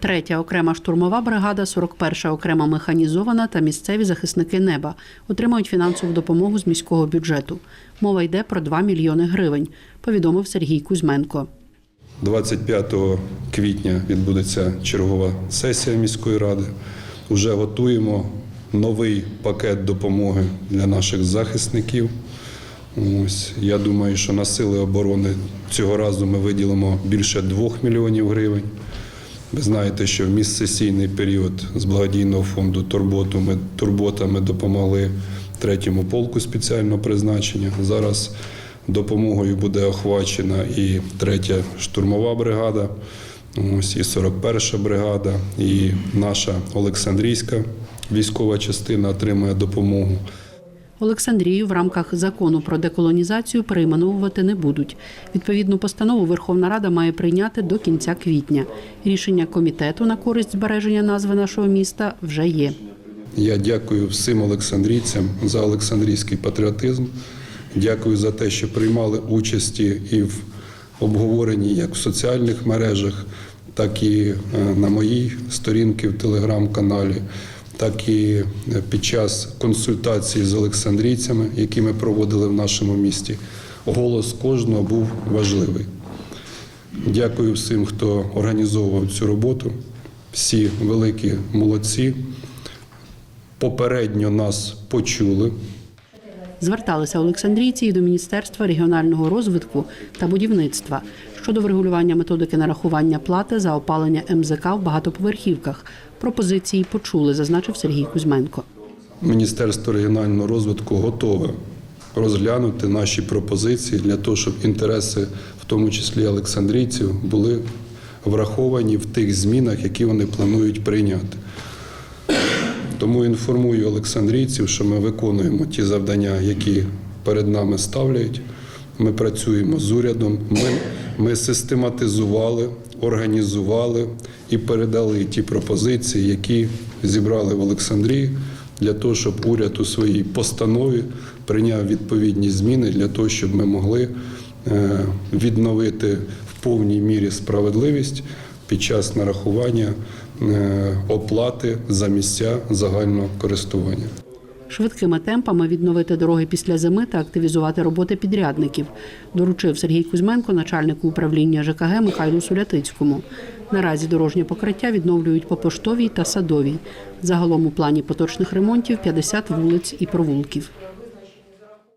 Третя окрема штурмова бригада, 41-ша окрема механізована та місцеві захисники неба отримають фінансову допомогу з міського бюджету. Мова йде про 2 мільйони гривень, повідомив Сергій Кузьменко. 25 квітня відбудеться чергова сесія міської ради. Уже готуємо новий пакет допомоги для наших захисників. Ось я думаю, що на сили оборони цього разу ми виділимо більше 2 мільйонів гривень. Ви знаєте, що в міжсесійний період з благодійного фонду Турботу ми турбота ми допомогли третьому полку спеціального призначення. Зараз допомогою буде охвачена і третя штурмова бригада, ось і 41 бригада, і наша Олександрійська військова частина отримує допомогу. Олександрію в рамках закону про деколонізацію перейменовувати не будуть. Відповідну постанову Верховна Рада має прийняти до кінця квітня. Рішення комітету на користь збереження назви нашого міста вже є. Я дякую всім олександрійцям за олександрійський патріотизм. Дякую за те, що приймали участі і в обговоренні як в соціальних мережах, так і е, на моїй сторінці в телеграм-каналі, так і е, під час консультацій з олександрійцями, які ми проводили в нашому місті. Голос кожного був важливий. Дякую всім, хто організовував цю роботу. Всі великі молодці. Попередньо нас почули. Зверталися олександрійці і до Міністерства регіонального розвитку та будівництва щодо врегулювання методики нарахування плати за опалення МЗК в багатоповерхівках. Пропозиції почули, зазначив Сергій Кузьменко. Міністерство регіонального розвитку готове розглянути наші пропозиції для того, щоб інтереси, в тому числі олександрійців, були враховані в тих змінах, які вони планують прийняти. Тому інформую олександрійців, що ми виконуємо ті завдання, які перед нами ставляють. Ми працюємо з урядом. Ми, ми систематизували, організували і передали ті пропозиції, які зібрали в Олександрії, для того, щоб уряд у своїй постанові прийняв відповідні зміни для того, щоб ми могли е, відновити в повній мірі справедливість під час нарахування е, оплати за місця загального користування. Швидкими темпами відновити дороги після зими та активізувати роботи підрядників, доручив Сергій Кузьменко, начальнику управління ЖКГ Михайлу Сулятицькому. Наразі дорожнє покриття відновлюють по поштовій та садовій. Загалом у плані поточних ремонтів 50 вулиць і провулків.